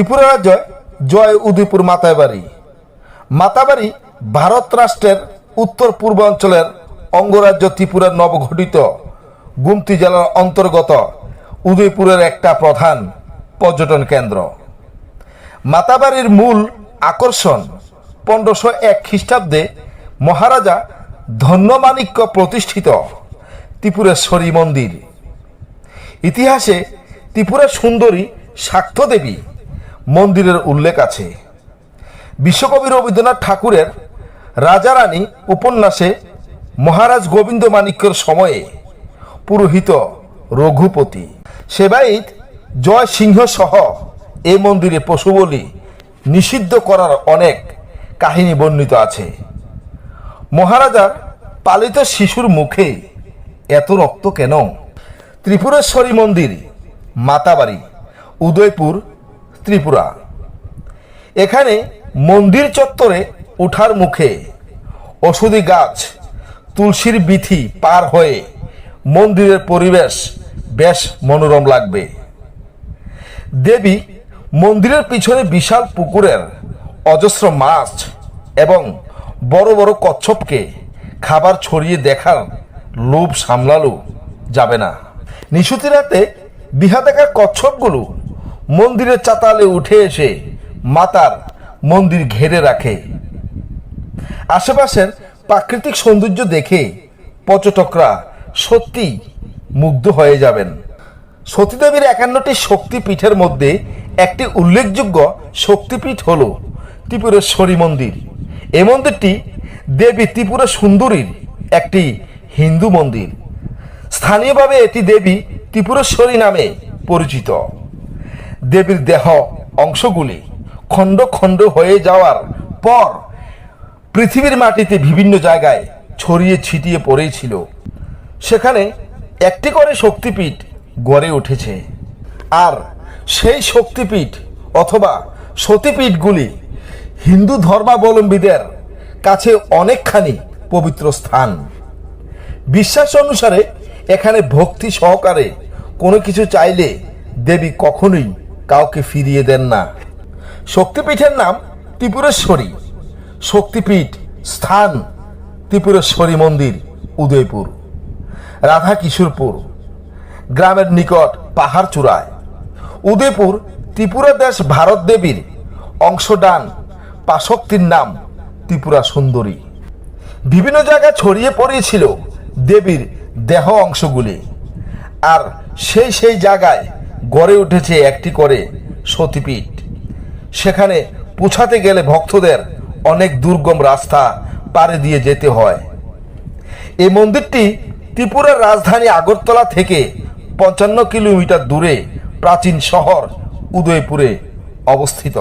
ত্রিপুরা রাজ্য জয় উদয়পুর মাতাবাড়ি। মাতাবাড়ি ভারত রাষ্ট্রের উত্তর পূর্বাঞ্চলের অঙ্গরাজ্য ত্রিপুরার নবগঠিত গুমতি জেলার অন্তর্গত উদয়পুরের একটা প্রধান পর্যটন কেন্দ্র। মাতাবাড়ির মূল আকর্ষণ পনেরোশো এক খ্রিস্টাব্দে মহারাজা ধন্যমাণিক্য প্রতিষ্ঠিত ত্রিপুরেশ্বরী মন্দির। ইতিহাসে ত্রিপুরা সুন্দরী শাক্ত দেবী মন্দিরের উল্লেখ আছে। বিশ্বকবি রবীন্দ্রনাথ ঠাকুরের রাজারানী উপন্যাসে মহারাজ গোবিন্দ মাণিক্যর সময়ে পুরোহিত রঘুপতি। সেবাইত জয় সিংহ সহ এ মন্দিরে পশু বলি নিষিদ্ধ করার অনেক কাহিনী বর্ণিত আছে। মহারাজার পালিত শিশুর মুখে এত রক্ত কেন? ত্রিপুরেশ্বরী মন্দির, মাতাবাড়ি, উদয়পুর ত্রিপুরা। এখানে মন্দির চত্বরে উঠার মুখে ওষুধি গাছ, তুলসীর বিথি পার হয়ে মন্দিরের পরিবেশ বেশ মনোরম লাগবে। দেবী মন্দিরের পিছনে বিশাল পুকুরের অজস্র মাছ এবং বড় বড় কচ্ছপকে খাবার ছড়িয়ে দেখার লোভ সামলালো যাবে না। নিশুতি রাতে বিহাদেকা কচ্ছপগুলো মন্দিরের চাতালে উঠে এসে মাতার মন্দির ঘেরে রাখে। আশেপাশের প্রাকৃতিক সৌন্দর্য দেখে পর্যটকরা সত্যি মুগ্ধ হয়ে যাবেন। সতীদেবীর একান্নটি শক্তিপীঠের মধ্যে একটি উল্লেখযোগ্য শক্তিপীঠ হল ত্রিপুরেশ্বরী মন্দির। এই মন্দিরটি দেবী ত্রিপুরা সুন্দরীর একটি হিন্দু মন্দির। স্থানীয়ভাবে এটি দেবী ত্রিপুরেশ্বরী নামে পরিচিত। দেবীর দেহ অংশগুলি খণ্ড খণ্ড হয়ে যাওয়ার পর পৃথিবীর মাটিতে বিভিন্ন জায়গায় ছড়িয়ে ছিটিয়ে পড়েছিল। সেখানে একটি করে শক্তিপীঠ গড়ে উঠেছে। আর সেই শক্তিপীঠ অথবা সতীপীঠগুলি হিন্দু ধর্মাবলম্বীদের কাছে অনেকখানি পবিত্র স্থান। বিশ্বাস অনুসারে এখানে ভক্তি সহকারে কোনো কিছু চাইলে দেবী কখনোই কাউকে ফিরিয়ে দেন না। শক্তিপীঠের নাম ত্রিপুরেশ্বরী। শক্তিপীঠ স্থান ত্রিপুরেশ্বরী মন্দির, উদয়পুর। রাধা কিশোরপুর গ্রামের নিকট পাহাড় চূড়ায় উদয়পুর ত্রিপুরা দেশ ভারত দেবীর অংশদান পাশক্তির নাম ত্রিপুরা সুন্দরী। বিভিন্ন জায়গায় ছড়িয়ে পড়িয়েছিল দেবীর দেহ অংশগুলি। আর সেই সেই জায়গায় গড়ে উঠেছে একটি করে সতীপীঠ। সেখানে পৌঁছাতে গেলে ভক্তদের অনেক দুর্গম রাস্তা পাড়ে দিয়ে যেতে হয়। এই মন্দিরটি ত্রিপুরার রাজধানী আগরতলা থেকে পঞ্চান্ন কিলোমিটার দূরে প্রাচীন শহর উদয়পুরে অবস্থিত।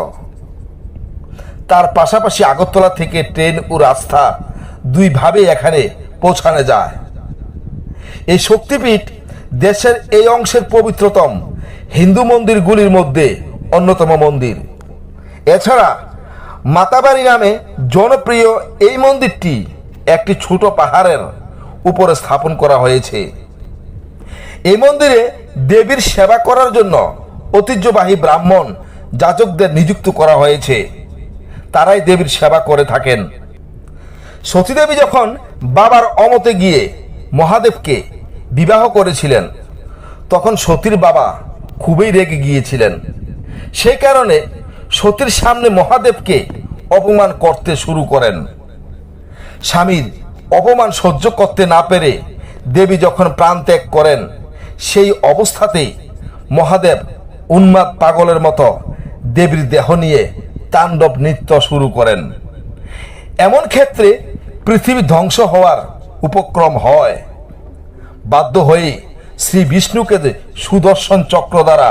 তার পাশাপাশি আগরতলা থেকে ট্রেন ও রাস্তা দুইভাবে এখানে পৌঁছানো যায়। এই শক্তিপীঠ দেশের এই অংশের পবিত্রতম হিন্দু মন্দিরগুলির মধ্যে অন্যতম মন্দির। এছাড়া মাতাবাড়ি নামে জনপ্রিয় এই মন্দিরটি একটি ছোট পাহাড়ের উপরে স্থাপন করা হয়েছে। এই মন্দিরে দেবীর সেবা করার জন্য ঐতিহ্যবাহী ব্রাহ্মণ যাজকদের নিযুক্ত করা হয়েছে। তারাই দেবীর সেবা করে থাকেন। সতীদেবী যখন বাবার অমতে গিয়ে মহাদেবকে বিবাহ করেছিলেন, তখন সতীর বাবা খুবই রেগে গিয়েছিলেন। সেই কারণে সতীর সামনে মহাদেবকে অপমান করতে শুরু করেন। স্বামীর অপমান সহ্য করতে না পেরে দেবী যখন প্রাণ ত্যাগ করেন, সেই অবস্থাতেই মহাদেব উন্মাদ পাগলের মতো দেবীর দেহ নিয়ে তাণ্ডব নৃত্য শুরু করেন। এমন ক্ষেত্রে পৃথিবী ধ্বংস হওয়ার উপক্রম হয়। বাধ্য হয়ে শ্রী বিষ্ণুকে সুদর্শন চক্র দ্বারা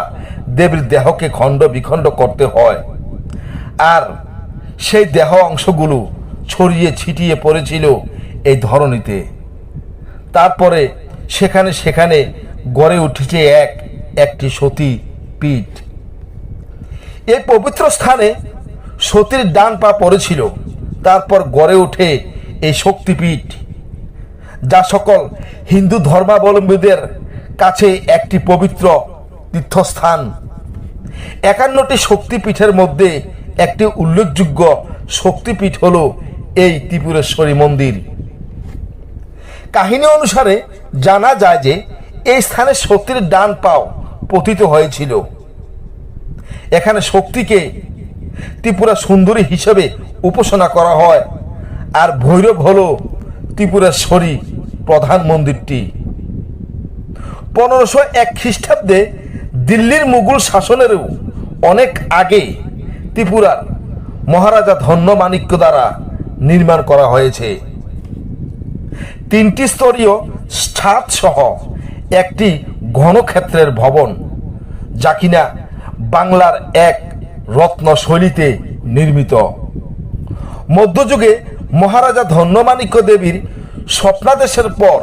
দেবীর দেহকে খণ্ড বিখণ্ড করতে হয়, আর সেই দেহ অংশগুলো ছড়িয়ে ছিটিয়ে পড়েছিল এই ধরনীতে তারপরে সেখানে সেখানে গড়ে উঠেছে এক, একটি সতী পীঠ। এই পবিত্র স্থানে সতীর ডান পা পড়েছিল, তারপর গড়ে ওঠে এই শক্তিপীঠ, যা সকল হিন্দু ধর্মাবলম্বীদের কাছে একটি পবিত্র তীর্থস্থান। একান্নটি শক্তিপীঠের মধ্যে একটি উল্লেখযোগ্য শক্তিপীঠ হল এই ত্রিপুরেশ্বরী মন্দির। কাহিনী অনুসারে জানা যায় যে এই স্থানে শক্তির ডান পাও পতিত হয়েছিল। এখানে শক্তিকে ত্রিপুরা সুন্দরী হিসেবে উপাসনা করা হয়। আর ভৈরব হল ত্রিপুরেশ্বরী প্রধান মন্দিরটি। পনেরোশো এক খ্রিস্টাব্দে দিল্লির মুঘল শাসনেরও অনেক আগে ত্রিপুরার মহারাজা ধন্যমাণিক্য দ্বারা নির্মাণ করা হয়েছে। তিনটি স্তরীয় ছাদ সহ একটি ঘনক্ষেত্রের ভবন, যা কিনা বাংলার এক রত্ন শৈলীতে নির্মিত। মধ্যযুগে মহারাজা ধন্যমাণিক্য দেবীর স্বপ্নাদেশের পর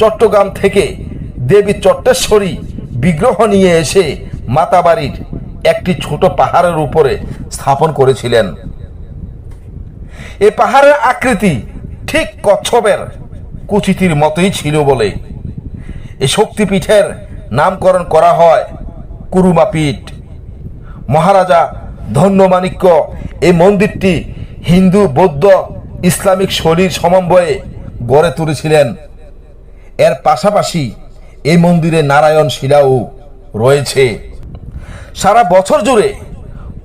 চট্টগ্রাম থেকে দেবী চট্টেশ্বরী বিগ্রহ নিয়ে এসে মাতাবাড়ির একটি ছোট পাহাড়ের উপরে স্থাপন করেছিলেন। এ পাহাড়ের আকৃতি ঠিক কচ্ছপের কুচিতির মতোই ছিল বলে এ শক্তিপীঠের নামকরণ করা হয় কুরুমা পীঠ মহারাজা ধন্যমাণিক্য এই মন্দিরটি হিন্দু, বৌদ্ধ, ইসলামিক শৈলীর সমন্বয়ে গড়ে তুলেছিলেন। এর পাশাপাশি এই মন্দিরে নারায়ণ শিলাও রয়েছে। সারা বছর জুড়ে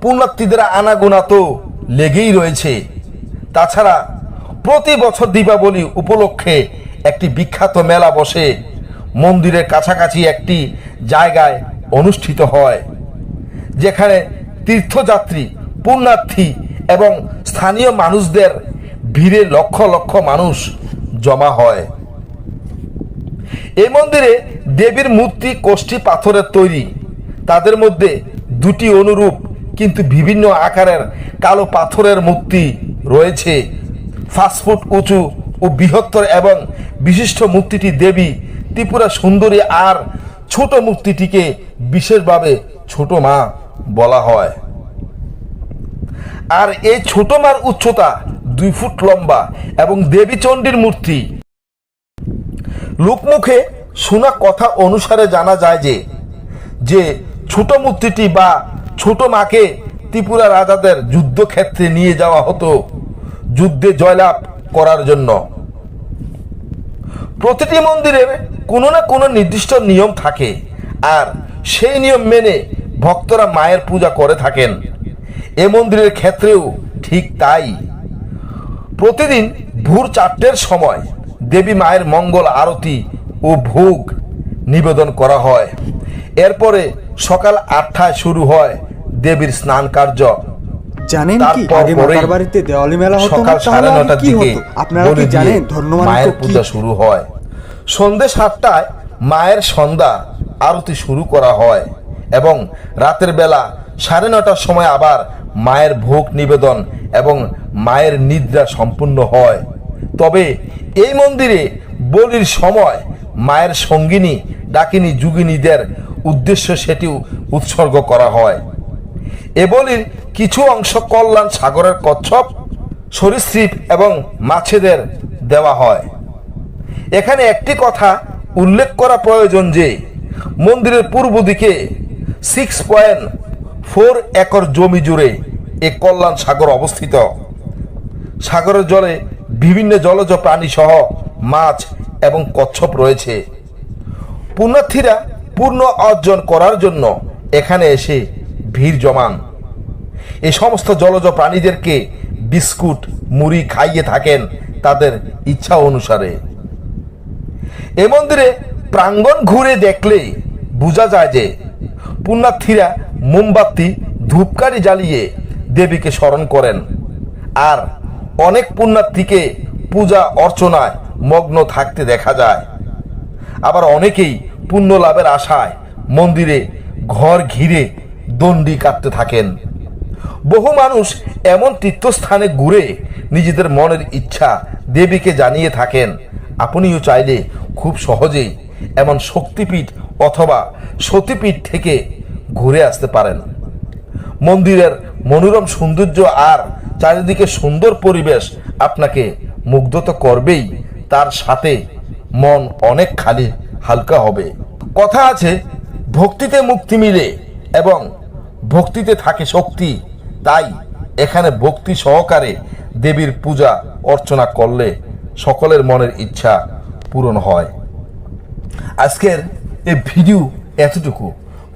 পুণ্যার্থীদের আনাগোনা তো লেগেই রয়েছে। তাছাড়া প্রতি বছর দীপাবলি উপলক্ষে একটি বিখ্যাত মেলা বসে মন্দিরের কাছাকাছি একটি জায়গায় অনুষ্ঠিত হয়, যেখানে তীর্থযাত্রী, পুণ্যার্থী এবং স্থানীয় মানুষদের ভিড়ে লক্ষ লক্ষ মানুষ জমা হয়। এই মন্দিরে দেবীর মূর্তি কোষ্ঠী পাথরের তৈরি। তাদের মধ্যে দুটি অনুরূপ, কিন্তু বিভিন্ন আকারের কালো পাথরের মূর্তি রয়েছে। ফাস্টফুড উঁচু ও বৃহত্তর এবং বিশিষ্ট মূর্তিটি দেবী ত্রিপুরা সুন্দরী আর ছোট মূর্তিটিকে বিশেষভাবে ছোট মা বলা হয়। আর এই ছোট মার উচ্চতা দুই ফুট লম্বা এবং দেবী চণ্ডীর মূর্তি লোকমুখে শোনা কথা অনুসারে জানা যায় যে যে ছোট মূর্তিটি বা ছোট মাকে ত্রিপুরা রাজাদের যুদ্ধক্ষেত্রে নিয়ে যাওয়া হতো যুদ্ধে জয়লাভ করার জন্য। প্রতিটি মন্দিরের কোনো না কোনো নির্দিষ্ট নিয়ম থাকে আর সেই নিয়ম মেনে ভক্তরা মায়ের পূজা করে থাকেন। এ মন্দিরের ক্ষেত্রেও ঠিক তাই। প্রতিদিন ভোর চারটের সময় দেবী মায়ের মঙ্গল আরতি ও ভোগ নিবেদন করা হয়। এরপরে সকাল আটটায় শুরু হয় দেবীর স্নান কার্য। জানেন কি? আগে মাতার বাড়িতে দেওয়ালি মেলা হতো সকাল সাড়ে নটার দিকে আপনারা কি জানেন মায়ের পূজা শুরু হয়। সন্ধে সাতটায় মায়ের সন্ধ্যা আরতি শুরু করা হয় এবং রাতের বেলা সাড়ে নটার সময় আবার মায়ের ভোগ নিবেদন এবং মায়ের নিদ্রা সম্পূর্ণ হয়। তবে এই মন্দিরে বলির সময় মায়ের সঙ্গিনী, ডাকিনী, যুগিনীদের উদ্দেশ্য সেটিও উৎসর্গ করা হয়। এ বলির কিছু অংশ কল্যাণ সাগরের কচ্ছপ, সরীসৃপ এবং মাছেদের দেওয়া হয়। এখানে একটি কথা উল্লেখ করা প্রয়োজন যে, মন্দিরের পূর্ব দিকে সিক্স পয়েন্ট ফোর একর জমি জুড়ে এ কল্যাণ সাগর অবস্থিত। সাগরের জলে বিভিন্ন জলজ প্রাণী সহ মাছ এবং কচ্ছপ রয়েছে। পুণ্যার্থীরা পূর্ণ অর্জন করার জন্য এখানে এসে ভিড় জমান। এ সমস্ত জলজ প্রাণীদেরকে বিস্কুট, মুড়ি খাইয়ে থাকেন তাদের ইচ্ছা অনুসারে। এ মন্দিরে প্রাঙ্গণ ঘুরে দেখলে বোঝা যায় যে পুণ্যার্থীরা মোমবাতি, ধূপকাঠি জ্বালিয়ে দেবীকে স্মরণ করেন। আর অনেক পুণ্যার্থীকে পূজা অর্চনায় মগ্ন থাকতে দেখা যায়। আবার অনেকেই পুণ্য লাভের আশায় মন্দিরে ঘর ঘিরে দণ্ডি কাটতে থাকেন। বহু মানুষ এমন তীর্থস্থানে ঘুরে নিজেদের মনের ইচ্ছা দেবীকে জানিয়ে থাকেন, আপনিও চাইলে খুব সহজেই এমন শক্তিপীঠ অথবা সতীপীঠ থেকে ঘুরে আসতে পারেন। মন্দিরের মনোরম সৌন্দর্য আর চারিদিকে সুন্দর পরিবেশ আপনাকে মুগ্ধ তো করবেই। তার সাথে মন অনেক খালি, হালকা হবে। কথা আছে, ভক্তিতে মুক্তি মিলে এবং ভক্তিতে থাকে শক্তি। তাই এখানে ভক্তি সহকারে দেবীর পূজা, অর্চনা করলে সকলের মনের ইচ্ছা পূরণ হয়। আজকের এই ভিডিও এতটুকু।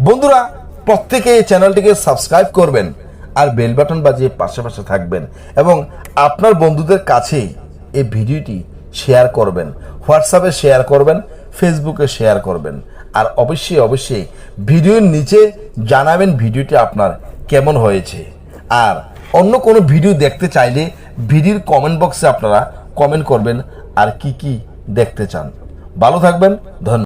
বন্ধুরা, প্রত্যেকে এই চ্যানেলটিকে সাবস্ক্রাইব করবেন। আর বেল বাটন বাজিয়ে পাশে পাশে থাকবেন এবং আপনার বন্ধুদের কাছে এই ভিডিওটি শেয়ার করবেন, হোয়াটসঅ্যাপে শেয়ার করবেন, ফেসবুকে শেয়ার করবেন। আর অবশ্যই অবশ্যই ভিডিওর নিচে জানাবেন ভিডিওটি আপনার কেমন হয়েছে। আর অন্য কোনো ভিডিও দেখতে চাইলে ভিডিওর কমেন্ট বক্সে আপনারা কমেন্ট করবেন আর কি কি দেখতে চান। ভালো থাকবেন, ধন্যবাদ।